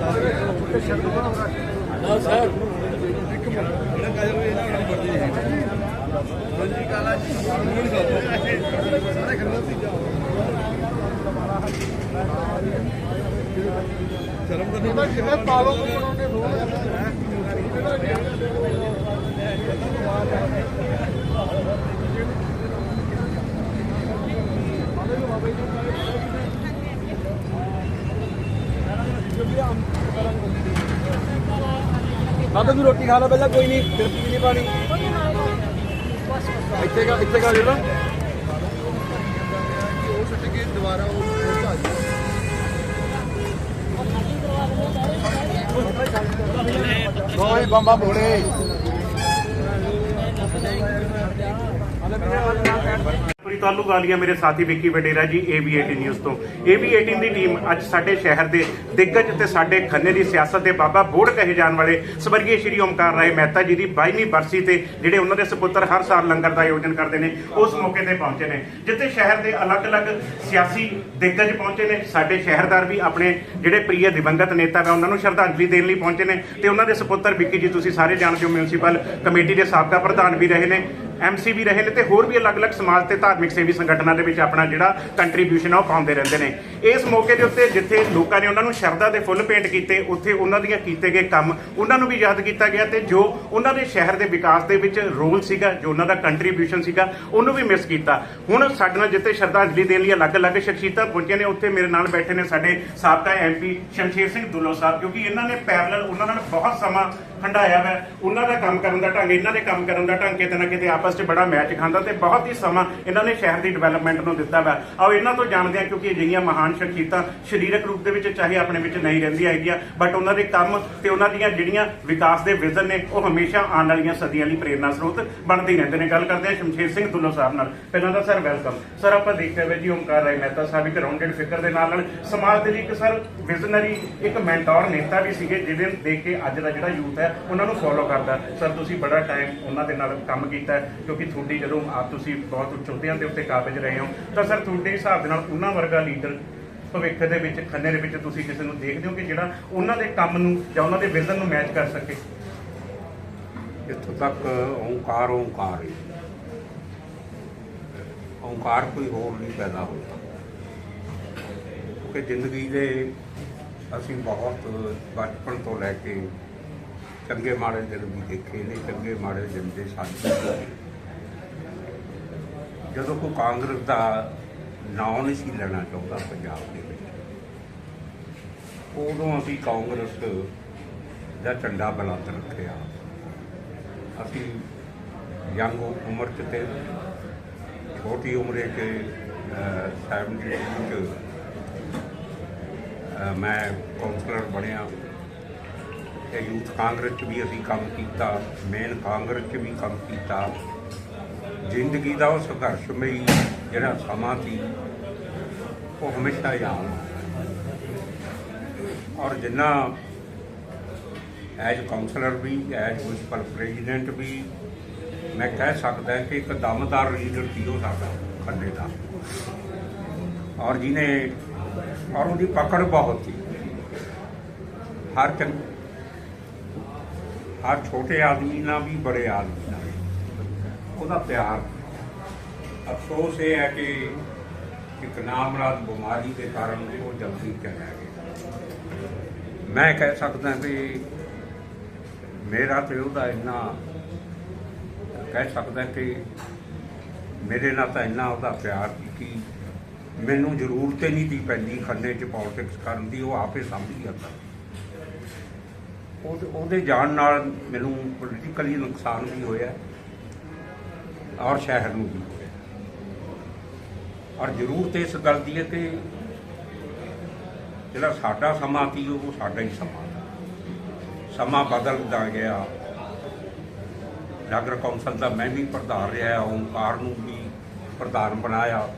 ਪਲੇਟਾਂ ਨਾਲ ਲਾ ਲਿਓ ਹੂੰ ਕਿਹੜੀ ਦੇਖਿਓ ਬਾਬਿਓ ਬਾਬੇ ਤੂੰ ਰੋਟੀ ਖਾ ਲੈ ਪਹਿਲਾਂ, ਕੋਈ ਨਹੀਂ, ਫਿਰ ਪੀ ਨਹੀਂ ਪਾਣੀ। ਇੱਥੇ ਕਾ ਇੱਥੇ ਕਾ ਜਿਹੜਾ ਉਹ ਸੁੱਟ ਕੇ ਦੁਬਾਰਾ ਉਹ ਪਹੁੰਚਾ ਦੀ ਕੋਈ ਬੰਬਾ ਬੋੜੇ ਪਰੀ ਗਾਲੀਆਂ ਮੇਰੇ ਸਾਥੀ ਵਿੱਕੀ ਵਡੇਰਾ ਜੀ AB18 ਨਿਊਜ਼ ਤੋਂ। AB18 ਦੀ ਟੀਮ ਅੱਜ ਸਾਡੇ ਸ਼ਹਿਰ ਦੇ ਦਿੱਗਜ ਤੇ ਸਾਡੇ ਖੰਨੇ ਦੀ ਸਿਆਸਤ ਦੇ ਬਾਬਾ ਬੋੜ ਕਹੇ ਜਾਣ ਵਾਲੇ ਸਵਰਗੀ ਸ਼੍ਰੀ ਓਮਕਾਰ ਰਾਏ ਮਹਿਤਾ ਜੀ ਦੀ 22ਵੀਂ ਬਰਸੀ ਤੇ ਜਿਹੜੇ ਉਹਨਾਂ ਦੇ ਸੁਪੁੱਤਰ ਹਰ ਸਾਲ ਲੰਗਰ ਦਾ ਆਯੋਜਨ ਕਰਦੇ ਨੇ, ਉਸ ਮੌਕੇ ਤੇ ਪਹੁੰਚੇ ਨੇ। ਜਿੱਥੇ ਸ਼ਹਿਰ ਦੇ ਅਲੱਗ-ਅਲੱਗ ਸਿਆਸੀ ਦਿੱਗਜ ਪਹੁੰਚੇ ਨੇ, ਸਾਡੇ ਸ਼ਹਿਰਦਾਰ ਵੀ ਆਪਣੇ ਜਿਹੜੇ ਪ੍ਰਿਯ ਦਿਵੰਗਤ ਨੇਤਾ ਨੇ, ਉਹਨਾਂ ਨੂੰ ਸ਼ਰਧਾਂਜਲੀ ਦੇਣ ਲਈ ਪਹੁੰਚੇ ਨੇ ਤੇ ਉਹਨਾਂ ਦੇ ਸੁਪੁੱਤਰ ਵਿੱਕੀ ਜੀ, ਤੁਸੀਂ ਸਾਰੇ ਜਾਣਦੇ ਹੋ ਮਿਊਨਿਸਪਲ ਕਮੇਟੀ ਦੇ ਸਾਬਕਾ ਪ੍ਰਧਾਨ ਵੀ ਰਹੇ ਨੇ। ਐਮਸੀ ਵੀ ਰਹੇ ਨੇ ਤੇ ਹੋਰ ਵੀ ਅਲੱਗ-ਅਲੱਗ ਸਮਾਜ ਤੇ ਧਾਰਮਿਕ ਸੇਵੀ ਸੰਗਠਨਾਂ ਦੇ ਵਿੱਚ ਆਪਣਾ ਜਿਹੜਾ ਕੰਟਰੀਬਿਊਸ਼ਨ ਆ ਉਹ ਪਾਉਂਦੇ ਰਹਿੰਦੇ ਨੇ। ਇਸ ਮੌਕੇ ਦੇ ਉੱਤੇ ਜਿੱਥੇ ਲੋਕਾਂ ਨੇ ਉਹਨਾਂ ਨੂੰ ਸ਼ਰਧਾ ਦੇ ਫੁੱਲ ਭੇਂਟ ਕੀਤੇ, ਉੱਥੇ ਉਹਨਾਂ ਦੀਆਂ ਕੀਤੇ ਗਏ ਕੰਮ, ਉਹਨਾਂ ਨੂੰ ਵੀ ਯਾਦ ਕੀਤਾ ਗਿਆ ਤੇ ਜੋ ਉਹਨਾਂ ਦੇ ਸ਼ਹਿਰ ਦੇ ਵਿਕਾਸ ਦੇ ਵਿੱਚ ਰੋਲ ਸੀਗਾ, ਜੋ ਉਹਨਾਂ ਦਾ ਕੰਟਰੀਬਿਊਸ਼ਨ ਸੀਗਾ, ਉਹਨੂੰ ਵੀ ਮਿਸ ਕੀਤਾ। ਹੁਣ ਸਾਡੇ ਨਾਲ ਜਿੱਥੇ ਸ਼ਰਧਾਂਜਲੀ ਦੇਣ ਲਈ ਅਲੱਗ-ਅਲੱਗ ਸ਼ਖਸੀਅਤਾਂ ਪਹੁੰਚੀਆਂ ਨੇ, ਉੱਥੇ ਮੇਰੇ ਨਾਲ ਬੈਠੇ ਨੇ ਸਾਡੇ ਸਾਬਕਾ ਐਮਪੀ ਸ਼ਮਸ਼ੇਰ ਸਿੰਘ ਦੁੱਲੋ ਸਾਹਿਬ, ਕਿਉਂਕਿ ਇਹਨਾਂ ਨੇ ਪੈਰਲਲ ਉਹਨਾਂ ਨਾਲ ਬਹੁਤ ਸਮਾਂ ਹੰਡਾਇਆ ਵਾ ਉਹਨਾਂ ਦਾ ਕੰਮ ਕਰਨ ਦਾ ਢੰਗ, ਇਹਨਾਂ ਦੇ ਕੰਮ ਕਰਨ ਦਾ ਢੰਗ ਕਿਤੇ ਨਾ ਕਿਤੇ ਆਪਸ 'ਚ ਬੜਾ ਮੈਚ ਖਾਂਦਾ ਤੇ ਬਹੁਤ ਹੀ ਸਮਾਂ ਇਹਨਾਂ ਨੇ ਸ਼ਹਿਰ ਦੀ ਡਿਵੈਲਪਮੈਂਟ ਨੂੰ ਦਿੱਤਾ ਵਾ। ਆਓ ਇਹਨਾਂ ਤੋਂ ਜਾਣਦੇ ਹਾਂ ਕਿਉਂਕਿ ਅਜਿਹੀਆਂ ਮਹਾਨ ਸ਼ਖਸੀਅਤਾਂ ਸਰੀਰਕ ਰੂਪ ਦੇ ਵਿੱਚ, ਚਾਹੇ ਆਪਣੇ ਵਿੱਚ ਨਹੀਂ ਰਹਿੰਦੀਆਂ ਹੈਗੀਆਂ ਬਟ ਉਹਨਾਂ ਦੇ ਕੰਮ ਤੇ ਉਹਨਾਂ ਦੀਆਂ ਜਿਹੜੀਆਂ ਵਿਕਾਸ ਦੇ ਵਿਜ਼ਨ ਨੇ, ਉਹ ਹਮੇਸ਼ਾ ਆਉਣ ਵਾਲੀਆਂ ਸਦੀਆਂ ਲਈ ਪ੍ਰੇਰਨਾ ਸਰੋਤ ਬਣਦੇ ਰਹਿੰਦੇ ਨੇ। ਗੱਲ ਕਰਦੇ ਹਾਂ ਸ਼ਮਸ਼ੇਰ ਸਿੰਘ ਦੁੱਲੋ ਸਾਹਿਬ ਨਾਲ। ਪਹਿਲਾਂ ਤਾਂ ਸਰ ਵੈਲਕਮ ਸਰ ਆਪਾਂ ਦੇਖਿਆ ਹੋਇਆ ਜੀ, ਓਮਕਾਰ ਰਾਏ ਮਹਿਤਾ ਸਾਹਿਬ ਇੱਕ ਰਾਉਂਡਡ ਫਿਕਰ ਦੇ ਨਾਲ ਨਾਲ ਸਮਾਜ ਦੇ ਲਈ ਇੱਕ ਸਰ ਵਿਜ਼ਨਰੀ ਇੱਕ ਮੈਂਟੋਰ ਨੇਤਾ ਵੀ ਸੀਗੇ, ਜਿਹਦੇ ਦੇਖ ਕੇ ਅੱਜ ਦਾ ਜਿਹੜਾ ਯੂਥ ਹੈ ਉਹਨਾਂ ਨੂੰ ਫੋਲੋ ਕਰਦਾ। ਸਰ ਤੁਸੀਂ ਬੜਾ ਟਾਈਮ ਉਹਨਾਂ ਦੇ ਨਾਲ ਕੰਮ ਕੀਤਾ ਕਿਉਂਕਿ ਤੁਹਾਡੀ ਜਦੋਂ ਆਪ ਤੁਸੀਂ ਬਹੁਤ ਉੱਚ ਦੇ ਉੱਤੇ ਕਾਬਜ ਰਹੇ ਹੋ, ਤਾਂ ਸਰ ਤੁਹਾਡੇ ਹਿਸਾਬ ਦੇ ਨਾਲ ਉਹਨਾਂ ਵਰਗਾ ਲੀਡਰ ਭਵਿੱਖ ਦੇ ਵਿੱਚ, ਖੰਨੇ ਦੇ ਵਿੱਚ ਤੁਸੀਂ ਕਿਸੇ ਨੂੰ ਦੇਖਦੇ ਹੋ ਕਿ ਜਿਹੜਾ ਉਹਨਾਂ ਦੇ ਕੰਮ ਨੂੰ ਜਾਂ ਉਹਨਾਂ ਦੇ ਵਿਜ਼ਨ ਨੂੰ ਮੈਚ ਕਰ ਸਕੇ? ਇੱਥੋਂ ਤੱਕ ਓਂਕਾਰ ਓਂਕਾਰ ਹੈ। ਓਂਕਾਰ ਕੋਈ ਹੋਰ ਨਹੀਂ ਪੈਦਾ ਹੁੰਦਾ। ਕਿਉਂਕਿ ਜ਼ਿੰਦਗੀ ਦੇ ਅਸੀਂ ਬਹੁਤ ਬਚਪਨ ਤੋਂ ਲੈ ਕੇ ਚੰਗੇ ਮਾੜੇ ਦਿਨ ਵੀ ਦੇਖੇ ਨੇ ਚੰਗੇ ਮਾੜੇ ਦਿਨ ਦੇ ਸਾਥੀ ਜਦੋਂ ਕੋਈ ਕਾਂਗਰਸ ਦਾ ਨਾਂ ਨਹੀਂ ਸੀ ਲੈਣਾ ਚਾਹੁੰਦਾ ਪੰਜਾਬ ਦੇ ਵਿੱਚ, ਉਦੋਂ ਅਸੀਂ ਕਾਂਗਰਸ ਦਾ ਝੰਡਾ ਬੁਲੰਦ ਰੱਖਿਆ। ਅਸੀਂ ਯੰਗ ਉਮਰ ਚ ਤੇ ਛੋਟੀ ਉਮਰੇ ਚ ਸੈਵਨਟੀ ਚ ਮੈਂ ਕਾਉਂਸਲਰ ਬਣਿਆ। ਤੇ ਯੂਥ ਕਾਂਗਰਸ ਚ ਵੀ ਅਸੀਂ ਕੰਮ ਕੀਤਾ, ਮੇਨ ਕਾਂਗਰਸ ਚ ਵੀ ਕੰਮ ਕੀਤਾ। ਜ਼ਿੰਦਗੀ ਦਾ ਉਹ ਸੰਘਰਸ਼ਮਈ ਜਿਹੜਾ ਸਮਾਂ ਸੀ, ਉਹ ਹਮੇਸ਼ਾ ਯਾਦ ਔਰ ਜਿੰਨਾ ਐਜ ਕਾਉਂਸਲਰ ਵੀ, ਐਜ ਮਿਊਨਿਸਪਲ ਪ੍ਰੈਜ਼ੀਡੈਂਟ ਵੀ, ਮੈਂ ਕਹਿ ਸਕਦਾ ਕਿ ਇੱਕ ਦਮਦਾਰ ਲੀਡਰ ਸੀ ਉਹ ਸਾਡਾ ਖੰਡੇ ਦਾ। ਔਰ ਜਿਹਨੇ, ਔਰ ਉਹਦੀ ਪਕੜ ਬਹੁਤ ਸੀ। ਹਰ ਚੰ ਹਰ ਛੋਟੇ ਆਦਮੀ ਨਾਲ ਵੀ ਬੜੇ ਆਦਮੀ ਨਾਲ। ਉਹਦਾ ਪਿਆਰ। ਅਫਸੋਸ ਇਹ ਹੈ ਕਿ ਇੱਕ ਨਾਮਰਾਦ ਬਿਮਾਰੀ ਦੇ ਕਾਰਨ ਉਹ ਜਲਦੀ ਚਲਾ ਗਿਆ। ਮੈਂ ਕਹਿ ਸਕਦਾ ਕਿ ਮੇਰਾ ਤੇ ਉਹਦਾ ਇੰਨਾ, ਕਹਿ ਸਕਦਾ ਕਿ ਮੇਰੇ ਨਾਲ ਤਾਂ ਇੰਨਾ ਉਹਦਾ ਪਿਆਰ ਸੀ ਕਿ ਮੈਨੂੰ ਜ਼ਰੂਰਤ ਹੀ ਨਹੀਂ ਦੀ ਪੈਂਦੀ ਖੰਨੇ 'ਚ ਪੋਲਿਟਿਕਸ ਕਰਨ ਦੀ, ਉਹ ਆਪੇ ਸਮਝ ਜਾਂਦਾ ਉਹ ਉਹਦੇ ਜਾਣ ਨਾਲ ਮੈਨੂੰ ਪੋਲੀਟੀਕਲੀ ਨੁਕਸਾਨ ਵੀ ਹੋਇਆ ਔਰ ਸ਼ਹਿਰ ਨੂੰ ਵੀ ਹੋਇਆ ਔਰ ਜ਼ਰੂਰਤ ਇਸ ਗੱਲ ਦੀ ਹੈ ਕਿ ਜਿਹੜਾ ਸਾਡਾ ਸਮਾਂ ਸੀ, ਉਹ ਸਾਡਾ ਹੀ ਸਮਾਂ ਸੀ। ਸਮਾਂ ਬਦਲਦਾ ਗਿਆ। ਨਗਰ ਕੌਂਸਲ ਦਾ ਮੈਂ ਵੀ ਪ੍ਰਧਾਨ ਰਿਹਾ, ਓਮਕਾਰ ਨੂੰ ਵੀ ਪ੍ਰਧਾਨ ਬਣਾਇਆ।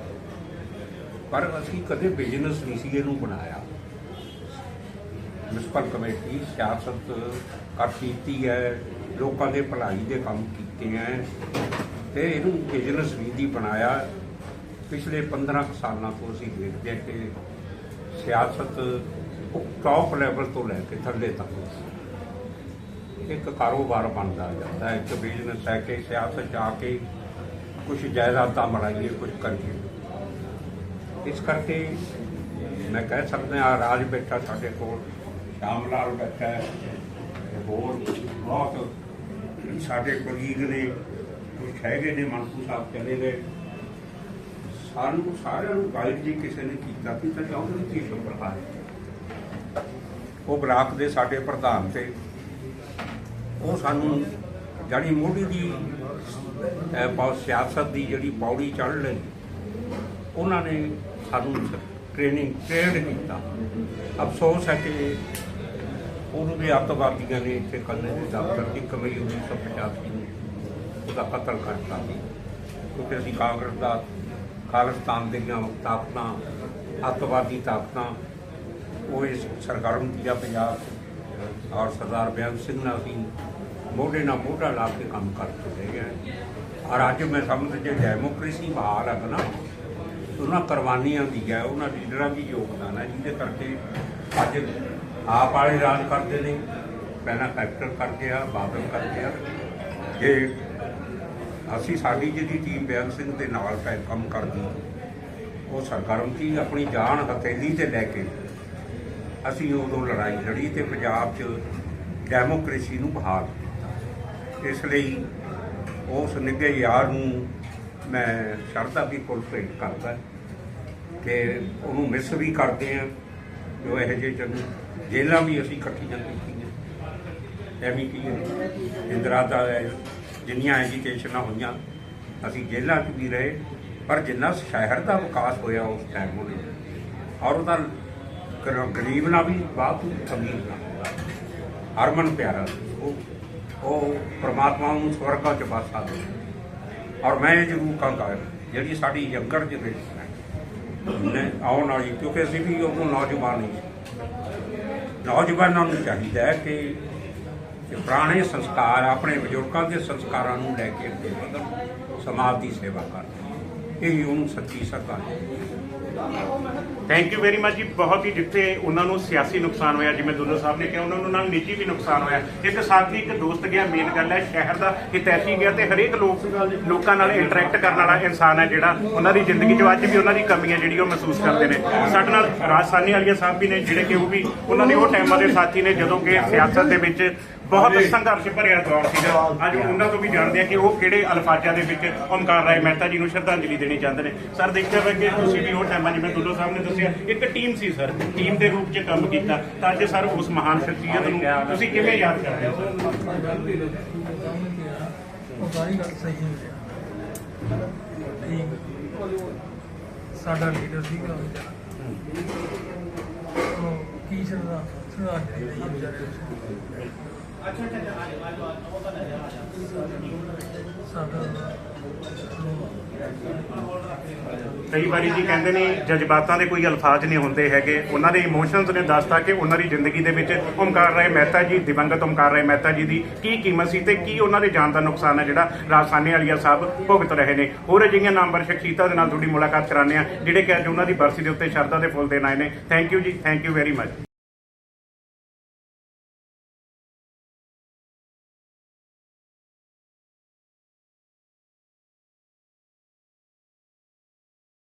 ਪਰ ਅਸੀਂ ਕਦੇ ਬਿਜ਼ਨਸ ਨਹੀਂ ਸੀ ਇਹਨੂੰ ਬਣਾਇਆ। ਮਿਊਨਿਸਪਲ ਕਮੇਟੀ ਸਿਆਸਤ ਕਰ ਕੀਤੀ ਹੈ, ਲੋਕਾਂ ਦੇ ਭਲਾਈ ਦੇ ਕੰਮ ਕੀਤੇ ਹੈ ਤੇ ਇਹਨੂੰ ਬਿਜ਼ਨਸ ਵੀ ਦੀ ਬਣਾਇਆ। ਪਿਛਲੇ 15 ਕੁ ਸਾਲਾਂ ਤੋਂ ਅਸੀਂ ਦੇਖਦੇ ਹਾਂ ਕਿ ਸਿਆਸਤ ਟੌਪ ਲੈਵਲ ਤੋਂ ਲੈ ਕੇ ਥੱਲੇ ਤੱਕ ਇੱਕ ਕਾਰੋਬਾਰ ਬਣਦਾ ਜਾਂਦਾ ਹੈ, ਇੱਕ ਬਿਜ਼ਨਸ ਹੈ ਕਿ ਸਿਆਸਤ 'ਚ ਆ ਕੇ ਕੁਝ ਜਾਇਦਾਦਾਂ ਬਣਾਈਏ ਕੁਝ ਕਰੀਏ। ਇਸ ਕਰਕੇ ਮੈਂ ਕਹਿ ਸਕਦਾ ਹਾਂ, ਰਾਜ ਬੈਠਾ ਸਾਡੇ ਕੋਲ ਰਾਮ ਲਾਲ ਬੈਠਾ ਹੋਰ ਬਹੁਤ ਸਾਡੇ ਕੁਲੀਗ ਨੇ ਕੁਝ ਹੈਗੇ ਨੇ ਮਨਸੂ ਸਾਹਿਬ ਚਲੇ ਗਏ। ਸਾਨੂੰ ਸਾਰਿਆਂ ਨੂੰ ਗਾਈਡ ਜੀ ਕਿਸੇ ਨੇ ਕੀਤਾ ਕਿ ਤਾਂ ਚਾਹੁੰਦੇ ਨੇ ਕੀ ਪ੍ਰਕਾਰ ਉਹ ਬਲਾਕ ਦੇ ਸਾਡੇ ਪ੍ਰਧਾਨ ਤੇ। ਉਹ ਸਾਨੂੰ ਜਾਨੀ ਮੋਢੀ ਦੀ ਅਹ, ਬਹੁਤ ਸਿਆਸਤ ਦੀ ਜਿਹੜੀ ਪੌੜੀ ਚੜ੍ਹ ਲਈ ਉਹਨਾਂ ਨੇ ਸਾਨੂੰ ਟ੍ਰੇਨਿੰਗ ਟ੍ਰੇਡ ਕੀਤਾ। ਅਫਸੋਸ ਹੈ ਕਿ ਉਹਨੂੰ ਵੀ ਅੱਤਵਾਦੀਆਂ ਨੇ ਇੱਥੇ ਕੱਲੇ ਦੇ ਦਫ਼ਤਰ ਦੀ ਕਮਈ 1985 ਨੂੰ ਉਹਦਾ ਕਤਲ ਕਰਤਾ ਸੀ ਕਿਉਂਕਿ ਅਸੀਂ ਕਾਂਗਰਸ ਦਾ ਖਾਲਿਸਤਾਨ ਦੀਆਂ ਤਾਕਤਾਂ, ਅੱਤਵਾਦੀ ਤਾਕਤਾਂ, ਉਹ ਇਸ ਸਰਗਰਮ ਕੀਤਾ ਪੰਜਾਬ ਔਰ ਸਰਦਾਰ ਬਿਆਨ ਸਿੰਘ ਨਾਲ ਅਸੀਂ ਮੋਢੇ ਨਾਲ ਮੋਢਾ ਲਾ ਕੇ ਕੰਮ ਕਰਦੇ ਰਹੇ ਹਾਂ। ਔਰ ਅੱਜ ਮੈਂ ਸਮਝ ਜੇ ਡੈਮੋਕ੍ਰੇਸੀ ਬਹਾਲ ਹੈ ਨਾ ਉਹਨਾਂ ਕੁਰਬਾਨੀਆਂ ਦੀ ਹੈ, ਉਹਨਾਂ ਲੀਡਰਾਂ ਦੀ ਯੋਗਦਾਨ ਹੈ, ਜਿਹਦੇ ਕਰਕੇ ਅੱਜ ਆਪ ਵਾਲੇ ਰਾਜ ਕਰਦੇ ਨੇ, ਪਹਿਲਾਂ ਕੈਪਟਨ ਕਰਦੇ ਆ, ਬਾਦਲ ਕਰਦੇ ਆ। ਕਿ ਅਸੀਂ ਸਾਡੀ ਜਿਹੜੀ ਟੀਮ ਬਿਆਨ ਸਿੰਘ ਦੇ ਨਾਲ ਕੰਮ ਕਰਦੀ, ਉਹ ਸਰਗਰਮ ਸੀ, ਆਪਣੀ ਜਾਨ ਹਥੇਲੀ ਤੇ ਲੈ ਕੇ ਅਸੀਂ ਉਦੋਂ ਲੜਾਈ ਲੜੀ ਤੇ ਪੰਜਾਬ 'ਚ ਡੈਮੋਕ੍ਰੇਸੀ ਨੂੰ ਬਹਾਲ ਕੀਤਾ। ਇਸ ਲਈ ਉਸ ਨਿੱਘੇ ਯਾਰ ਨੂੰ ਮੈਂ ਸ਼ਰਧਾ ਵੀ ਫੁੱਲ ਭੇਟ ਕਰਦਾ। ਕਿ ਉਹਨੂੰ ਮਿਸ ਵੀ ਕਰਦੇ ਆ ਜੋ ਇਹੋ ਜਿਹੇ ਜਨ ਜੇਲਾਂ ਵੀ ਅਸੀਂ ਇਕੱਠੀਆਂ ਕੀਤੀਆਂ ਐਵੇਂ ਕੀ ਹੈ? ਇੰਦਰਾ ਦਾ ਜਿੰਨੀਆਂ ਐਜੀਟੇਸ਼ਨਾਂ ਹੋਈਆਂ, ਅਸੀਂ ਜੇਲਾਂ 'ਚ ਵੀ ਰਹੇ, ਪਰ ਜਿੰਨਾ ਸ਼ਹਿਰ ਦਾ ਵਿਕਾਸ ਹੋਇਆ ਉਸ ਟਾਈਮ ਉਹਦੇ ਔਰ ਉਹਦਾ ਗਰੀਬ ਨਾਲ ਵੀ ਬਹੁਤ ਅਮੀਰ ਨਾਲ ਹਰਮਨ ਪਿਆਰਾ, ਉਹ ਉਹ ਪ੍ਰਮਾਤਮਾ ਨੂੰ ਸਵਰਗਾਂ 'ਚ ਵਾਸਾ ਦੇ ਔਰ ਮੈਂ ਇਹ ਜ਼ਰੂਰ ਕਹਾਂਗਾ, ਜਿਹੜੀ ਸਾਡੀ ਯੰਗਰ ਜਨਰੇਸ਼ਨ ਹੈ ਨੇ ਆਉਣ ਵਾਲੀ ਕਿਉਂਕਿ ਅਸੀਂ ਵੀ ਉਦੋਂ ਨੌਜਵਾਨ ਨਹੀਂ ਸੀ ਨੌਜਵਾਨਾਂ ਨੂੰ ਚਾਹੀਦਾ ਹੈ ਕਿ ਕਿ ਪੁਰਾਣੇ ਸੰਸਕਾਰ ਆਪਣੇ ਬਜ਼ੁਰਗਾਂ ਦੇ ਸੰਸਕਾਰਾਂ ਨੂੰ ਲੈ ਕੇ ਅੱਗੇ ਵਧਣ, ਸਮਾਜ ਦੀ ਸੇਵਾ ਕਰਨ। ਇਹ ਉਹਨੂੰ ਸੱਚੀ ਸਰਕਾਰ ਥੈਂਕ ਯੂ ਵੈਰੀ ਮਚ ਜੀ, ਬਹੁਤ ਹੀ ਜਿੱਥੇ ਉਹਨਾਂ ਨੂੰ ਸਿਆਸੀ ਨੁਕਸਾਨ ਹੋਇਆ, ਜਿਵੇਂ ਦੁੱਲੋ ਸਾਹਿਬ ਨੇ ਕਿਹਾ, ਉਹਨਾਂ ਨੂੰ ਨਾਲ ਨਿੱਜੀ ਵੀ ਨੁਕਸਾਨ ਹੋਇਆ। ਇੱਕ ਸਾਥੀ ਇੱਕ ਦੋਸਤ ਗਿਆ ਮੇਨ ਗੱਲ ਹੈ, ਸ਼ਹਿਰ ਦਾ ਹਿਤੈਸ਼ੀ ਗਿਆ ਤੇ ਹਰੇਕ ਲੋਕ ਲੋਕਾਂ ਨਾਲ ਇੰਟਰੈਕਟ ਕਰਨ ਵਾਲਾ ਇਨਸਾਨ ਹੈ ਜਿਹੜਾ ਉਹਨਾਂ ਦੀ ਜ਼ਿੰਦਗੀ 'ਚ ਅੱਜ ਵੀ ਉਹਨਾਂ ਦੀ ਕਮੀਆਂ ਜਿਹੜੀ ਉਹ ਮਹਿਸੂਸ ਕਰਦੇ ਨੇ। ਸਾਡੇ ਨਾਲ ਰਾਜਸਾਨੀ ਵਾਲੀਆ ਸਾਹਿਬ ਵੀ ਨੇ, ਜਿਹੜੇ ਕਿ ਉਹ ਵੀ, ਉਹਨਾਂ ਦੇ ਉਹ ਟਾਈਮਾਂ ਦੇ ਸਾਥੀ ਨੇ, ਜਦੋਂ ਕਿ ਸਿਆਸਤ ਦੇ ਵਿੱਚ ਬਹੁਤ ਸੰਘਰਸ਼ ਭਰਿਆ ਦੌਰ ਸੀਗਾ। ਅੱਜ ਉਹਨਾਂ ਤੋਂ ਵੀ ਜਾਣਦੇ ਆ ਕਿ ਉਹ ਕਿਹੜੇ ਅਲਫਾਜ਼ਾਂ ਦੇ ਵਿੱਚ ਓਮਕਾਰ ਰਾਏ ਮਹਿਤਾ ਜੀ ਨੂੰ ਸ਼ਰਧਾਂਜਲੀ ਦੇਣੀ ਚਾਹੁੰਦੇ ਨੇ। ਸਰ ਦੇਖਿਆ ਹੋਇਆ ਕਿ ਤੁਸੀਂ ਵੀ ਉਹ ਟਾਈਮਾਂ ਜਿਵੇਂ ਦੁੱਲੋ ਸਾਹਿਬ ਨੇ ਦੱਸਿਆ ਇੱਕ ਟੀਮ ਸੀ ਸਰ ਟੀਮ ਦੇ ਰੂਪ 'ਚ ਕੰਮ ਕੀਤਾ। ਤਾਂ ਅੱਜ ਸਰ ਉਸ ਮਹਾਨ ਸ਼ਖਸੀਅਤ ਨੂੰ ਤੁਸੀਂ ਕਿਵੇਂ ਯਾਦ ਕਰਦੇ ਹੋ ਉਹ ਸਾਰੀ? ਗੱਲ ਸਹੀ ਹੈ ਠੀਕ ਸਾਡਾ ਲੀਡਰ ਸੀਗਾ ਉਹ ਕੀ ਸ਼ਰਦਾ ਸ਼ਰਦਾ ਨਹੀਂ ਵਿਚਾਰੇ ਕਈ ਵਾਰੀ ਜੀ ਕਹਿੰਦੇ ਨੇ, ਜਜ਼ਬਾਤਾਂ ਦੇ ਕੋਈ ਅਲਫਾਜ਼ ਨਹੀਂ ਹੁੰਦੇ ਹੈਗੇ। ਉਹਨਾਂ ਦੇ ਇਮੋਸ਼ਨਸ ਨੇ ਦੱਸਤਾ ਕਿ ਉਹਨਾਂ ਦੀ ਜ਼ਿੰਦਗੀ ਦੇ ਵਿੱਚ ਓਮਕਾਰ ਰਾਏ ਮਹਿਤਾ ਜੀ, ਦਿਵੰਗਤ ਓਮਕਾਰ ਰਾਏ ਮਹਿਤਾ ਜੀ ਦੀ ਕੀ ਕੀਮਤ ਸੀ ਤੇ ਕੀ ਉਹਨਾਂ ਦੇ ਜਾਨ ਦਾ ਨੁਕਸਾਨ ਹੈ ਜਿਹੜਾ ਰਾਜਸਾਨੇ ਵਾਲੀਆ ਸਾਹਿਬ ਭੁਗਤ ਰਹੇ ਨੇ। ਹੋਰ ਅਜਿਹੀਆਂ ਨਾਮਵਰ ਸ਼ਖਸੀਅਤਾਂ ਦੇ ਨਾਲ ਤੁਹਾਡੀ ਮੁਲਾਕਾਤ ਕਰਾਉਂਦੇ ਆ ਜਿਹੜੇ ਕਿ ਅੱਜ ਉਹਨਾਂ ਦੀ ਬਰਸੀ ਦੇ ਉੱਤੇ ਸ਼ਰਧਾ ਦੇ ਫੁੱਲ ਦੇਣ ਆਏ ਨੇ। ਥੈਂਕ ਯੂ ਜੀ ਥੈਂਕ ਯੂ ਵੈਰੀ ਮਚ